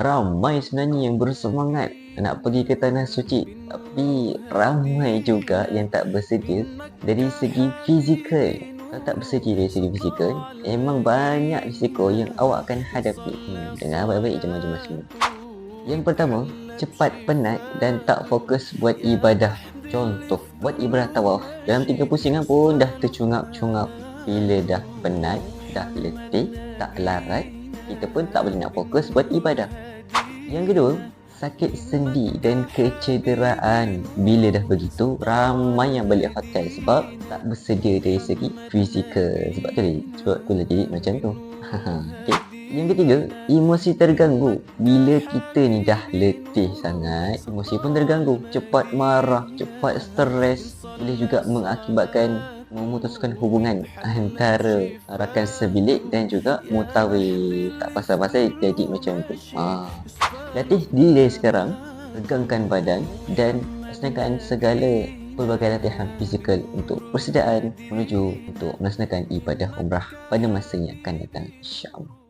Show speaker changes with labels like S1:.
S1: ramai sebenarnya yang bersemangat nak pergi ke tanah suci. Tapi ramai juga yang tak bersedia dari segi fizikal. Kalau tak bersedia dari segi fizikal memang banyak risiko yang awak akan hadapi. Hmm, dengar baik-baik jemaah-jemaah semua. Yang pertama cepat penat dan tak fokus buat ibadah. Contoh buat ibadah tawaf. Dalam tiga pusingan pun dah tercungap-cungap. Bila dah penat dah letih tak larat kita pun tak boleh nak fokus buat ibadah yang kedua, sakit sendi dan kecederaan. Bila dah begitu, ramai yang balik hotel sebab tak bersedia dari segi fizikal. Sebab tu sebab tu jadi macam tu. okay. Yang ketiga, emosi terganggu. Bila kita ni dah letih sangat, emosi pun terganggu. Cepat marah, cepat stres. Boleh juga mengakibatkan memutuskan hubungan antara rakan sebilik dan juga mutawif. Tak pasal-pasal jadi macam tu. Ah. Latih dari sekarang, regangkan badan dan laksanakan segala pelbagai latihan fizikal untuk persediaan menuju untuk melaksanakan ibadah umrah pada masa yang akan datang insya-Allah.